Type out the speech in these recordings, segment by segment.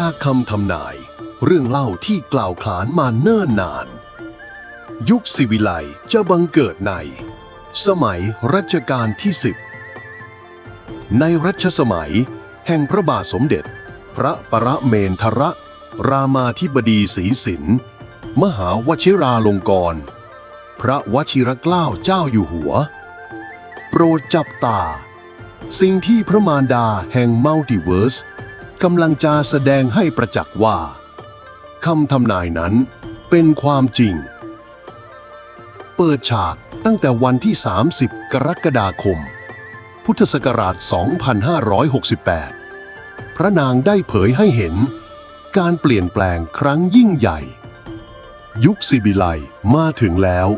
จากคำทำนาย เรื่องเล่าที่กล่าวขานมาเนิ่นนาน ยุคศิวิไลจะบังเกิดใน สมัยรัชกาลที่สิบในรัชสมัย แห่งพระบาทสมเด็จ พระประเมนทรรามาธิบดีศรีสินมหาวชิราลงกรณพระวชิรเกล้าเจ้าอยู่หัว โปรดจับตา สิ่งที่พระมารดาแห่งมัลติเวิร์ส กำลังจะแสดงให้ประจักษ์ว่าคำทำนายนั้นเป็นความจริง เปิดฉากตั้งแต่วันที่ 30 กรกฎาคม พุทธศักราช 2568 พระนางได้เผยให้เห็น การเปลี่ยนแปลงครั้งยิ่งใหญ่ ยุคสิบิไลมาถึงแล้ว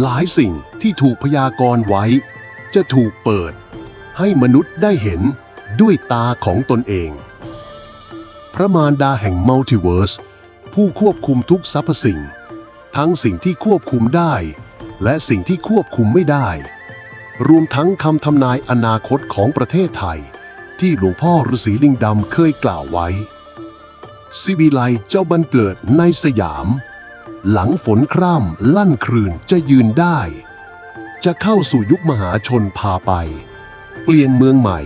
หลายสิ่งที่ถูกพยากรณ์ไว้ จะถูกเปิดให้มนุษย์ได้เห็น ด้วยตาของตนเอง พระมารดาแห่งมัลติเวิร์สผู้ควบคุมทุกสรรพสิ่ง ทั้งสิ่งที่ควบคุมได้ และสิ่งที่ควบคุมไม่ได้ รวมทั้งคำทำนายอนาคตของประเทศไทย ที่หลวงพ่อฤาษีลิงดำเคยกล่าวไว้สิวิไลเจ้าบันเกิดในสยาม หลังฝนคร่ำลั่นครืนจะยืนได้ จะเข้าสู่ยุคมหาชนพาไป เปลี่ยนเมืองใหม่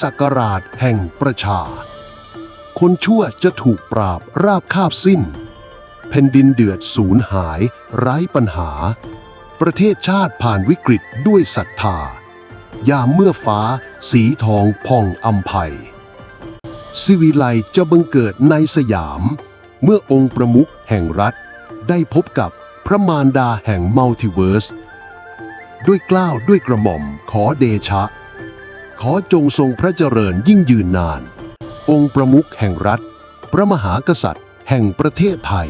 สักราชแห่งประชา คนชั่วจะถูกปราบราบคาบสิ้น แผ่นดินเดือดสูญหายไร้ปัญหา ประเทศชาติผ่านวิกฤตด้วยศรัทธายามเมื่อฟ้าสีทองผ่องอำไพสิวิไลจะบังเกิดในสยาม เมื่อองค์ประมุขแห่งรัฐ ได้พบกับพระมารดาแห่งมัลติเวิร์ส ด้วยกล้าวด้วยกระหม่อมขอเดชะ ขอจงทรงพระเจริญยิ่งยืนนาน องค์ประมุขแห่งรัฐ พระมหากษัตริย์ แห่งประเทศไทย